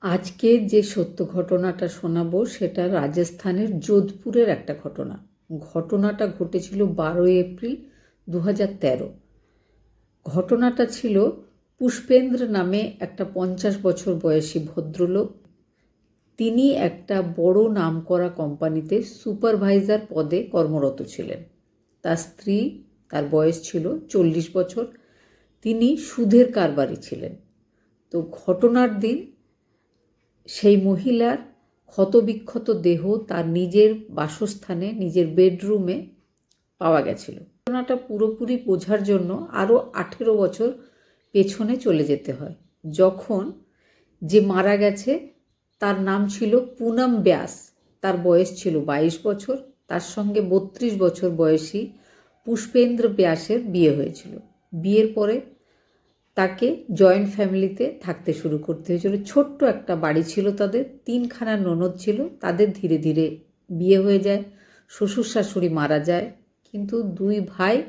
আজকে যে সত্য ঘটনাটা শোনাবো সেটা রাজস্থানের যোধপুরের একটা ঘটনা। ঘটনাটা ঘটেছিল বারোই এপ্রিল দু তেরো। ঘটনাটা ছিল পুষ্পেন্দ্র নামে একটা পঞ্চাশ বছর বয়সী ভদ্রলোক। তিনি একটা বড় নামকরা কোম্পানিতে সুপারভাইজার পদে কর্মরত ছিলেন। তার স্ত্রী, তার বয়স ছিল চল্লিশ বছর। তিনি সুদের কারবারি ছিলেন। তো ঘটনার দিন সেই মহিলার ক্ষতবিক্ষত দেহ তার নিজের বাসস্থানে, নিজের বেডরুমে পাওয়া গেছিল। ঘটনাটা পুরোপুরি বোঝার জন্য আরও আঠেরো বছর পেছনে চলে যেতে হয়। যখন যে মারা গেছে, তার নাম ছিল পুনম ব্যাস। তার বয়স ছিল বাইশ বছর। তার সঙ্গে বত্রিশ বছর বয়সী পুষ্পেন্দ্র ব্যাসের বিয়ে হয়েছিল। বিয়ের পরে তাকে জয়েন্ট ফ্যামিলিতে থাকতে শুরু করতে হয়েছিল। ছোট্ট একটা বাড়ি ছিল তাদের, তিনখানা ননদ ছিল, তাদের ধীরে ধীরে বিয়ে হয়ে যায়, শ্বশুর শাশুড়ি মারা যায়, কিন্তু দুই ভাই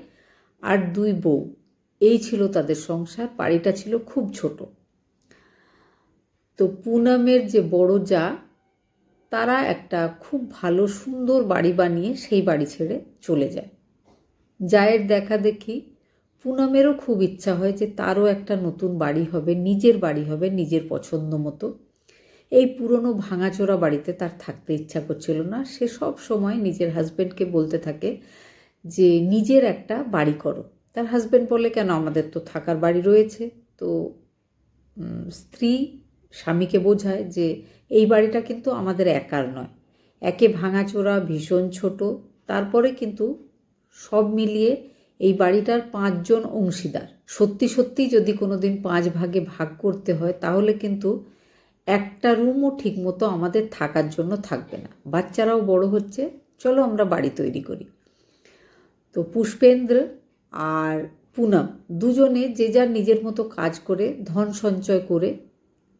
আর দুই বউ, এই ছিল তাদের সংসার, বাড়িটা ছিল খুব ছোট। তো পুনমের যে বড় যা, তারা একটা খুব ভালো, সুন্দর বাড়ি বানিয়ে সেই বাড়ি ছেড়ে চলে যায়। জায়ের দেখা দেখি পুনমেরও খুব ইচ্ছা হয় যে তারও একটা নতুন বাড়ি হবে, নিজের বাড়ি হবে, নিজের পছন্দ মতো। এই পুরনো ভাঙাচোরা বাড়িতে তার থাকতে ইচ্ছা করছিল না। সে সব সময় নিজের হাজব্যান্ডকে বলতে থাকে যে, নিজের একটা বাড়ি করো। তার হাজব্যান্ড বলে, কেন? আমাদের তো থাকার বাড়ি রয়েছে। তো স্ত্রী স্বামীকে বোঝায় যে, এই বাড়িটা কিন্তু আমাদের একার নয়। একে ভাঙাচোরা, ভীষণ ছোট। তারপরে কিন্তু সব মিলিয়ে এই বাড়িটার পাঁচজন অংশীদার। সত্যি সত্যি যদি কোনো দিন পাঁচ ভাগে ভাগ করতে হয়, তাহলে কিন্তু একটা রুমও ঠিকমতো আমাদের থাকার জন্য থাকবে না। বাচ্চারাও বড় হচ্ছে, চলো আমরা বাড়ি তৈরি করি। তো পুষ্পেন্দ্র আর পুনম দুজনে যে যার নিজের মতো কাজ করে, ধন সঞ্চয় করে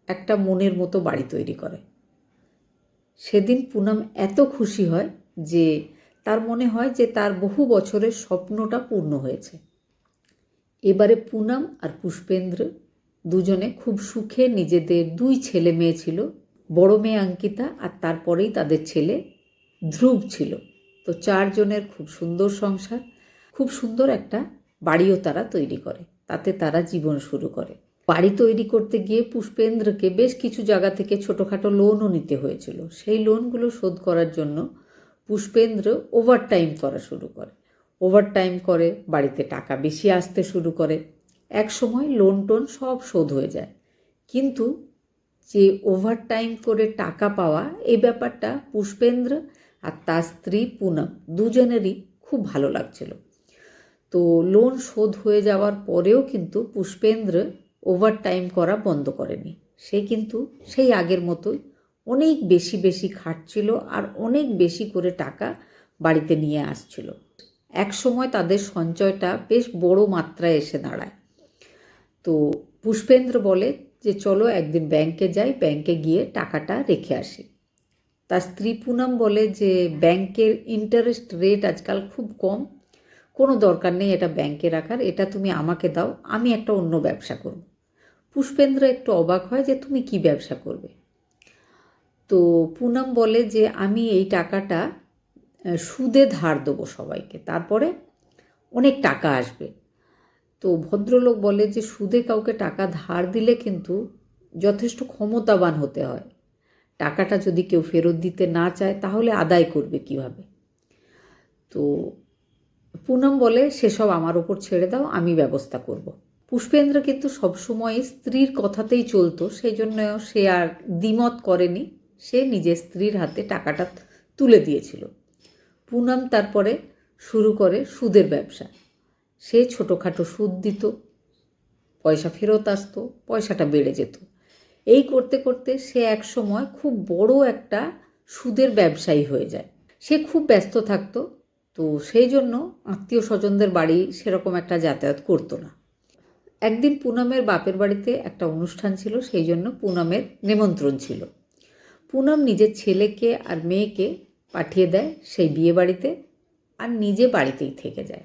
একটা মনের মতো বাড়ি তৈরি করে। সেদিন পুনম এত খুশি হয় যে তার মনে হয় যে তার বহু বছরের স্বপ্নটা পূর্ণ হয়েছে। এবারে পুনম আর পুষ্পেন্দ্র দুজনে খুব সুখে নিজেদের দুই ছেলে মেয়ে ছিল, বড় মেয়ে অঙ্কিতা আর তারপরেই তাদের ছেলে ধ্রুব ছিল। তো চারজনের খুব সুন্দর সংসার, খুব সুন্দর একটা বাড়িও তারা তৈরি করে, তাতে তারা জীবন শুরু করে। বাড়ি তৈরি করতে গিয়ে পুষ্পেন্দ্রকে বেশ কিছু জায়গা থেকে ছোটোখাটো লোনও নিতে হয়েছিল। সেই লোনগুলো শোধ করার জন্য পুষ্পেন্দ্র ওভারটাইম করা শুরু করে। ওভারটাইম করে, বাড়িতে টাকা বেশি আসতে শুরু করে। এক সময় লোন টোন সব শোধ হয়ে যায়। কিন্তু যে ওভারটাইম করে টাকা পাওয়া, এই ব্যাপারটা পুষ্পেন্দ্র আর তার স্ত্রী পুনম দুজনেরই খুব ভালো লাগছিল। তো লোন শোধ হয়ে যাওয়ার পরেও কিন্তু পুষ্পেন্দ্র ওভারটাইম করা বন্ধ করেনি। সে কিন্তু সেই আগের মতোই অনেক বেশি বেশি খাটছিল আর অনেক বেশি করে টাকা বাড়িতে নিয়ে আসছিল। এক সময় তাদের সঞ্চয়টা বেশ বড় মাত্রায় এসে দাঁড়ায়। তো পুষ্পেন্দ্র বলে যে, চলো একদিন ব্যাংকে যাই, ব্যাংকে গিয়ে টাকাটা রেখে আসি। তার স্ত্রী পুনম বলে যে, ব্যাংকের ইন্টারেস্ট রেট আজকাল খুব কম। কোনো দরকার নেই এটা ব্যাংকে রাখার, এটা তুমি আমাকে দাও, আমি একটা অন্য ব্যবসা করব। পুষ্পেন্দ্র একটু অবাক হয় যে, তুমি কি ব্যবসা করবে? তো পুনম বলে যে, আমি এই টাকাটা সুদে ধার দেবো সবাইকে। তারপরে অনেক টাকা আসবে। তো ভদ্রলোক বলে যে, সুদে কাউকে টাকা ধার দিলে কিন্তু যথেষ্ট ক্ষমতাবান হতে হয়। টাকাটা যদি কেউ ফেরত দিতে না চায়, তাহলে আদায় করবে কীভাবে? তো পুনম বলে, সেসব আমার ওপর ছেড়ে দাও, আমি ব্যবস্থা করব। পুষ্পেন্দ্র কিন্তু সবসময় স্ত্রীর কথাতেই চলতো, সেই জন্য সে আর দ্বিমত করেনি। সে নিজের স্ত্রীর হাতে টাকাটা তুলে দিয়েছিল। পুনম তারপরে শুরু করে সুদের ব্যবসা। সে ছোটোখাটো সুদ দিত, পয়সা ফেরত আসতো, পয়সাটা বেড়ে যেত। এই করতে করতে সে এক সময় খুব বড় একটা সুদের ব্যবসায়ী হয়ে যায়। সে খুব ব্যস্ত থাকতো, তো সেই জন্য আত্মীয় স্বজনদের বাড়ি সেরকম একটা যাতায়াত করতো না। একদিন পুনমের বাপের বাড়িতে একটা অনুষ্ঠান ছিল, সেই জন্য পুনমের নিমন্ত্রণ ছিল। পুনম নিজের ছেলেকে আর মেয়েকে পাঠিয়ে দেয় সেই বিয়ে বাড়িতে আর নিজে বাড়িতেই থেকে যায়।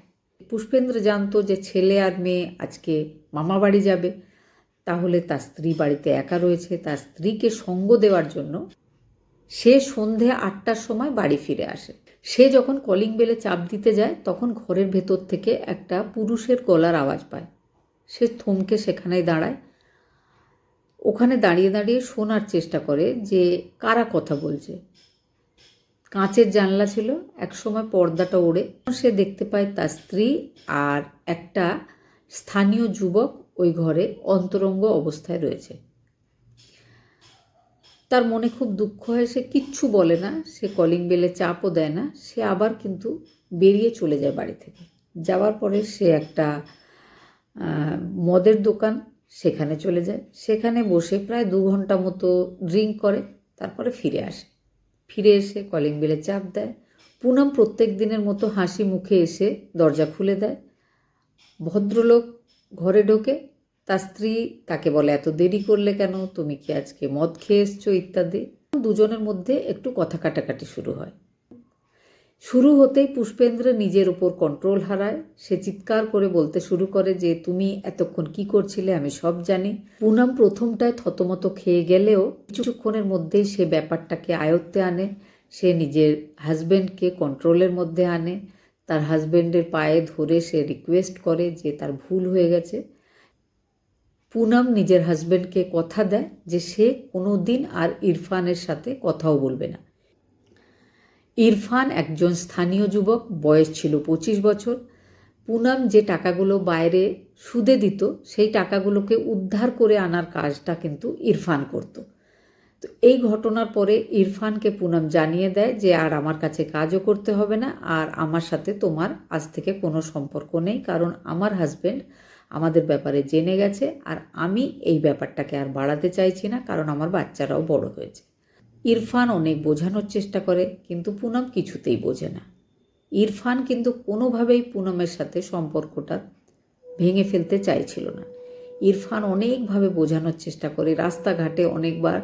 পুষ্পেন্দ্র জানতো যে ছেলে আর মেয়ে আজকে মামা বাড়ি যাবে। তাহলে তার স্ত্রী বাড়িতে একা রয়েছে। তার স্ত্রীকে সঙ্গ দেওয়ার জন্য সে সন্ধে আটটার সময় বাড়ি ফিরে আসে। সে যখন কলিং বেলে চাপ দিতে যায়, তখন ঘরের ভেতর থেকে একটা পুরুষের গলার আওয়াজ পায়। সে থমকে সেখানেই দাঁড়ায়। ওখানে দাঁড়িয়ে দাঁড়িয়ে শোনার চেষ্টা করে যে কারা কথা বলছে। কাঁচের জানলা ছিল, একসময় পর্দাটা ওড়ে। সে দেখতে পায় তার স্ত্রী আর একটা স্থানীয় যুবক ওই ঘরে অন্তরঙ্গ অবস্থায় রয়েছে। তার মনে খুব দুঃখ হয়, সে কিচ্ছু বলে না, সে কলিং বেলে চাপও দেয় না, সে আবার কিন্তু বেরিয়ে চলে যায় বাড়ি থেকে। যাওয়ার পরে সে একটা মদের দোকান সেখানে চলে যায়। সেখানে বসে প্রায় দু ঘণ্টা মতো ড্রিঙ্ক করে, তারপরে ফিরে আসে। ফিরে এসে কলিং বেলে চাপ দেয়। পুনম প্রত্যেক দিনের মতো হাসি মুখে এসে দরজা খুলে দেয়। ভদ্রলোক ঘরে ঢোকে। তার স্ত্রী তাকে বলে, এত দেরি করলে কেন? তুমি কি আজকে মদ খেয়ে এসছো? ইত্যাদি। দুজনের মধ্যে একটু কথা কাটাকাটি শুরু হয়। শুরু হতেই পুষ্পেন্দ্র নিজের ওপর কন্ট্রোল হারায়। সে চিৎকার করে বলতে শুরু করে যে, তুমি এতক্ষণ কি করছিলে? আমি সব জানি। পুনম প্রথমটায় থতমত খেয়ে গেলেও কিছুক্ষণের মধ্যেই সে ব্যাপারটাকে আয়ত্তে আনে। সে নিজের হাজব্যান্ডকে কন্ট্রোলের মধ্যে আনে। তার হাজব্যান্ডের পায়ে ধরে সে রিকোয়েস্ট করে যে, তার ভুল হয়ে গেছে। পুনম নিজের হাজব্যান্ডকে কথা দেয় যে, সে কোনো দিন আর ইরফানের সাথে কথাও বলবে না। ইরফান একজন স্থানীয় যুবক, বয়স ছিল পঁচিশ বছর। পুনম যে টাকাগুলো বাইরে সুদে দিত, সেই টাকাগুলোকে উদ্ধার করে আনার কাজটা কিন্তু ইরফান করত। তো এই ঘটনার পরে ইরফানকে পুনম জানিয়ে দেয় যে, আর আমার কাছে কাজও করতে হবে না, আর আমার সাথে তোমার আজ থেকে কোনো সম্পর্ক নেই, কারণ আমার হাজবেন্ড আমাদের ব্যাপারে জেনে গেছে, আর আমি এই ব্যাপারটাকে আর বাড়াতে চাইছি না, কারণ আমার বাচ্চারাও বড় হয়েছে। ইরফান অনেক বোঝানোর চেষ্টা করে, কিন্তু পুনম কিছুতেই বোঝে না। ইরফান কিন্তু কোনোভাবেই পুনমের সাথে সম্পর্কটা ভেঙে ফেলতে চাইছিল না। ইরফান অনেকভাবে বোঝানোর চেষ্টা করে, রাস্তাঘাটে অনেকবার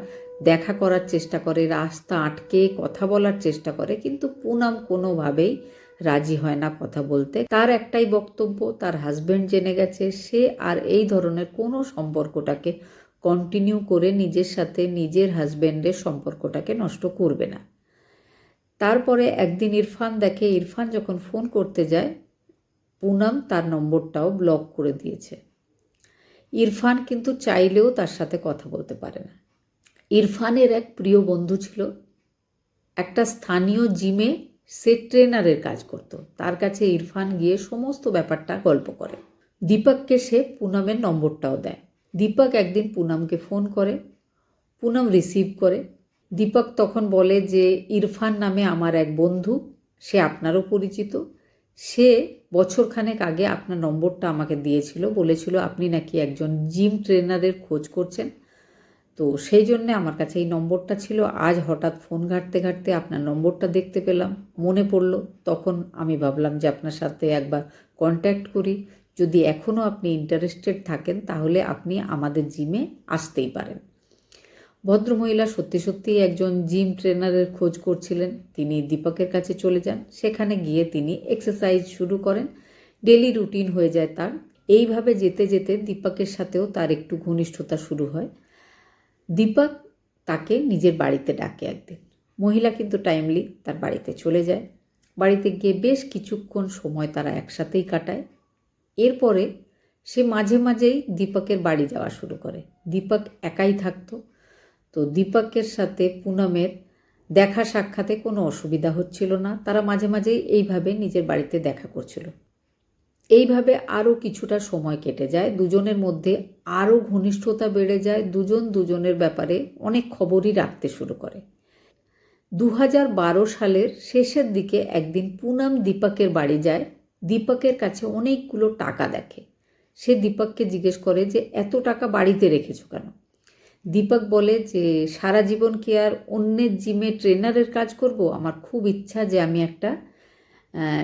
দেখা করার চেষ্টা করে, রাস্তা আটকে কথা বলার চেষ্টা করে, কিন্তু পুনম কোনোভাবেই রাজি হয় না কথা বলতে। তার একটাই বক্তব্য, তার হাজব্যান্ড জেনে গেছে, সে আর এই ধরনের কোনো সম্পর্কটাকে কন্টিনিউ করে নিজের সাথে নিজের হাজব্যান্ডের সম্পর্কটাকে নষ্ট করবে না। তারপরে একদিন ইরফান দেখে, ইরফান যখন ফোন করতে যায়, পুনম তার নম্বরটাও ব্লক করে দিয়েছে। ইরফান কিন্তু চাইলেও তার সাথে কথা বলতে পারে না। ইরফানের এক প্রিয় বন্ধু ছিল। একটা স্থানীয় জিমে সে ট্রেনারের কাজ করত। তার কাছে ইরফান গিয়ে সমস্ত ব্যাপারটা গল্প করে। দীপককে সে পুনমের নম্বরটাও দেয়। দীপক একদিন পুনমকে ফোন করে, পুনম রিসিভ করে। দীপক তখন বলে যে, ইরফান নামে আমার এক বন্ধু, সে আপনারও পরিচিত। সে বছরখানেক আগে আপনার নম্বরটা আমাকে দিয়েছিল, বলেছিল আপনি নাকি একজন জিম ট্রেনারের খোঁজ করছেন। তো সেই জন্যে আমার কাছে এই নম্বরটা ছিল। আজ হঠাৎ ফোন ঘাঁটতে ঘাঁটতে আপনার নম্বরটা দেখতে পেলাম। মনে পড়ল, তখন আমি ভাবলাম যে আপনার সাথে একবার কন্ট্যাক্ট করি। যদি এখনও আপনি ইন্টারেস্টেড থাকেন, তাহলে আপনি আমাদের জিমে আসতেই পারেন। ভদ্রমহিলা সত্যি সত্যিই একজন জিম ট্রেনারের খোঁজ করছিলেন। তিনি দীপকের কাছে চলে যান। সেখানে গিয়ে তিনি এক্সারসাইজ শুরু করেন। ডেলি রুটিন হয়ে যায় তার। এইভাবে যেতে যেতে দীপকের সাথেও তার একটু ঘনিষ্ঠতা শুরু হয়। দীপক তাকে নিজের বাড়িতে ডাকে একদিন। মহিলা কিন্তু টাইমলি তার বাড়িতে চলে যায়। বাড়িতে গিয়ে বেশ কিছুক্ষণ সময় তারা একসাথেই কাটায়। এরপরে সে মাঝে মাঝেই দীপকের বাড়ি যাওয়া শুরু করে। দীপক একাই থাকতো। তো দীপকের সাথে পুনমের দেখা সাক্ষাতে কোনো অসুবিধা হচ্ছিল না। তারা মাঝে মাঝেই এইভাবে নিজের বাড়িতে দেখা করছিল। এইভাবে আরও কিছুটা সময় কেটে যায়। দুজনের মধ্যে আরও ঘনিষ্ঠতা বেড়ে যায়। দুজন দুজনের ব্যাপারে অনেক খবরই রাখতে শুরু করে। দু সালের শেষের দিকে একদিন পুনম দীপকের বাড়ি যায়। দীপকের কাছে অনেকগুলো টাকা দেখে। সে দীপককে জিজ্ঞেস করে যে, এত টাকা বাড়িতে রেখেছো কেন? দীপক বলে যে, সারা জীবন কি আর অন্যের জিমে ট্রেনারের কাজ করব? আমার খুব ইচ্ছা যে আমি একটা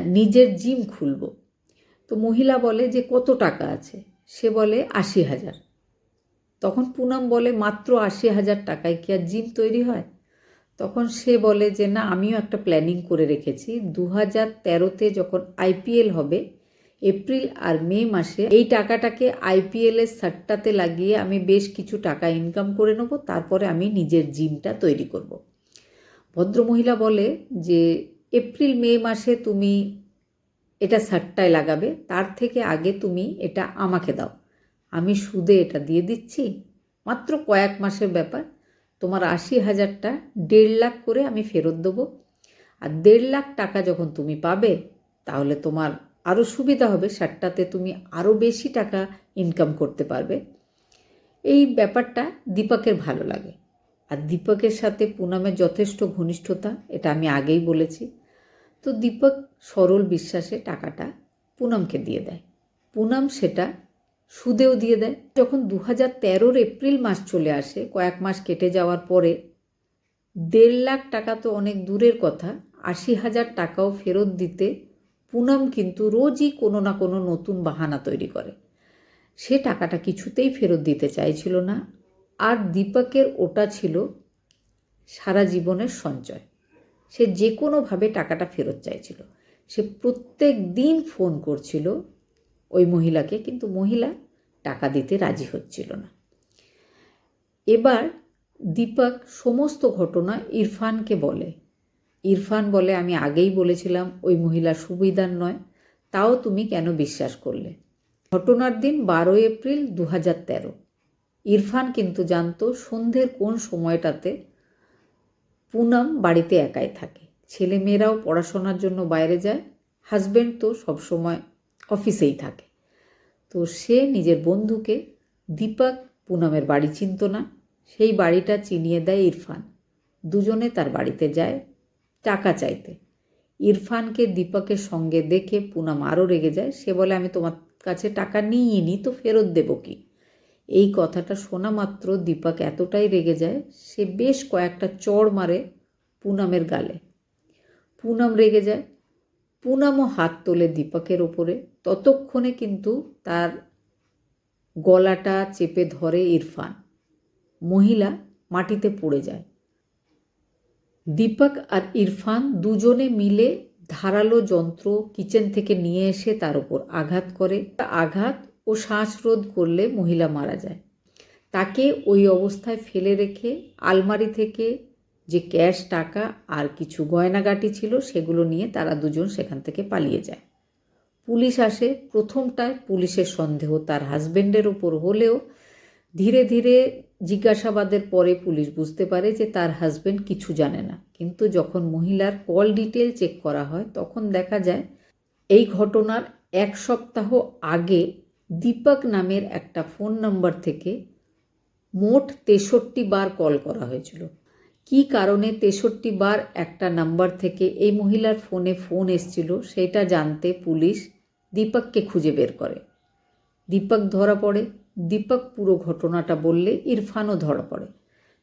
নিজের জিম খুলব। তো মহিলা বলে যে, কত টাকা আছে? সে বলে, আশি হাজার। তখন পুনম বলে, মাত্র আশি হাজার টাকায় কি আর জিম তৈরি হয়? তখন সে বলে যে, না, আমিও একটা প্ল্যানিং করে রেখেছি। দু হাজার তেরোতে যখন আইপিএল হবে, এপ্রিল আর মে মাসে এই টাকাটাকে আইপিএল এর সাট্টাতে লাগিয়ে আমি বেশ কিছু টাকা ইনকাম করে নেব। তারপরে আমি নিজের জিমটা তৈরি করব। ভদ্রমহিলা বলে যে, এপ্রিল, মে মাসে তুমি এটা সাট্টায় লাগাবে। তার থেকে আগে তুমি এটা আমাকে দাও। আমি সুদে এটা দিয়ে দিচ্ছি। মাত্র কয়েক মাসের ব্যাপার। তোমার আশি হাজারটা দেড় লাখ করে আমি ফেরত দেবো। আর দেড় লাখ টাকা যখন তুমি পাবে, তাহলে তোমার আরও সুবিধা হবে সারটাতে তুমি আরও বেশি টাকা ইনকাম করতে পারবে। এই ব্যাপারটা দীপকের ভালো লাগে। আর দীপকের সাথে পুনামের যথেষ্ট ঘনিষ্ঠতা, এটা আমি আগেই বলেছি। তো দীপক সরল বিশ্বাসে টাকাটা পুনমকে দিয়ে দেয়। পুনম সেটা সুদেও দিয়ে দেয়। যখন দু হাজার তেরোর এপ্রিল মাস চলে আসে, কয়েক মাস কেটে যাওয়ার পরে দেড় লাখ টাকা তো অনেক দূরের কথা, আশি হাজার টাকাও ফেরত দিতে পুনম কিন্তু রোজই কোনো না কোনো নতুন বাহানা তৈরি করে। সে টাকাটা কিছুতেই ফেরত দিতে চাইছিল না। আর দীপকের ওটা ছিল সারা জীবনের সঞ্চয়। সে যে কোনোভাবে টাকাটা ফেরত চাইছিল। সে প্রত্যেক দিন ফোন করছিল ওই মহিলাকে কিন্তু মহিলা টাকা দিতে রাজি হচ্ছিল না। এবার দীপক সমস্ত ঘটনা ইরফানকে বলে। ইরফান বলে, আমি আগেই বলেছিলাম ওই মহিলা সুবিধার নয়, তাও তুমি কেন বিশ্বাস করলে? ঘটনার দিন বারোই এপ্রিল দু হাজার তেরো। ইরফান কিন্তু জানতো সন্ধ্যের কোন সময়টাতে পুনম বাড়িতে একাই থাকে। ছেলে মেয়েরাও পড়াশোনার জন্য বাইরে যায় হাজব্যান্ড তো সবসময় অফিসেই থাকে। তো সে নিজের বন্ধুকে দীপক পুনমের বাড়ি চিনত না। সেই বাড়িটা চিনিয়ে দেয় ইরফান। দুজনে তার বাড়িতে যায় টাকা চাইতে। ইরফানকে দীপকের সঙ্গে দেখে পুনম আরও রেগে যায়। সে বলে, আমি তোমার কাছে টাকা নিয়ে নি তো ফেরত দেবো কি? এই কথাটা শোনা মাত্র দীপক এতটাই রেগে যায়, সে বেশ কয়েকটা চড় মারে পুনমের গালে। পুনম রেগে যায়। পুনমও হাত তোলে দীপকের ওপরে। ততক্ষণে কিন্তু তার গলাটা চেপে ধরে ইরফান। মহিলা মাটিতে পড়ে যায়। দীপক আর ইরফান দুজনে মিলে ধারালো যন্ত্র কিচেন থেকে নিয়ে এসে তার উপর আঘাত করে। আঘাত ও শ্বাসরোধ করলে মহিলা মারা যায়। তাকে ওই অবস্থায় ফেলে রেখে আলমারি থেকে যে ক্যাশ, টাকা আর কিছু গয়নাগাটি ছিল সেগুলো নিয়ে তারা দুজন সেখান থেকে পালিয়ে যায়। পুলিশ আসে। প্রথমটায় পুলিশের সন্দেহ তার হাজবেন্ডের ওপর হলেও ধীরে ধীরে জিজ্ঞাসাবাদের পরে পুলিশ বুঝতে পারে যে তার হাজবেন্ড কিছু জানে না। কিন্তু যখন মহিলার কল ডিটেল চেক করা হয়, তখন দেখা যায় এই ঘটনার এক সপ্তাহ আগে দীপক নামের একটা ফোন নাম্বার থেকে মোট তেষট্টি বার কল করা হয়েছিল। কি কারণে তেষট্টি বার একটা নাম্বার থেকে এই মহিলার ফোনে ফোন এসছিল সেটা জানতে পুলিশ দীপককে খুঁজে বের করে। দীপক ধরা পড়ে। দীপক পুরো ঘটনাটা বললে ইরফানও ধরা পড়ে।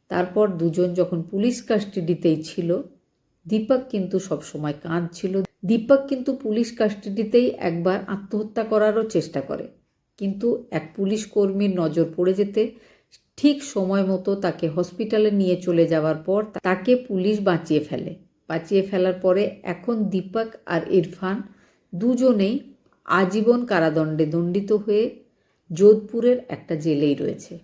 তারপর দুজন যখন পুলিশ কাস্টাডিতেই ছিল, দীপক কিন্তু সবসময় কাঁদছিল। দীপক কিন্তু পুলিশ কাস্টাডিতেই একবার আত্মহত্যা করারও চেষ্টা করে। কিন্তু এক পুলিশ কর্মীর নজর পড়ে যেতে ঠিক সময় মতো তাকে হসপিটালে নিয়ে চলে যাওয়ার পর তাকে পুলিশ বাঁচিয়ে ফেলে। বাঁচিয়ে ফেলার পরে এখন দীপক আর ইরফান দুজনেই আজীবন কারাদণ্ডে দণ্ডিত হয়ে যোধপুরের একটা জেলেই রয়েছে।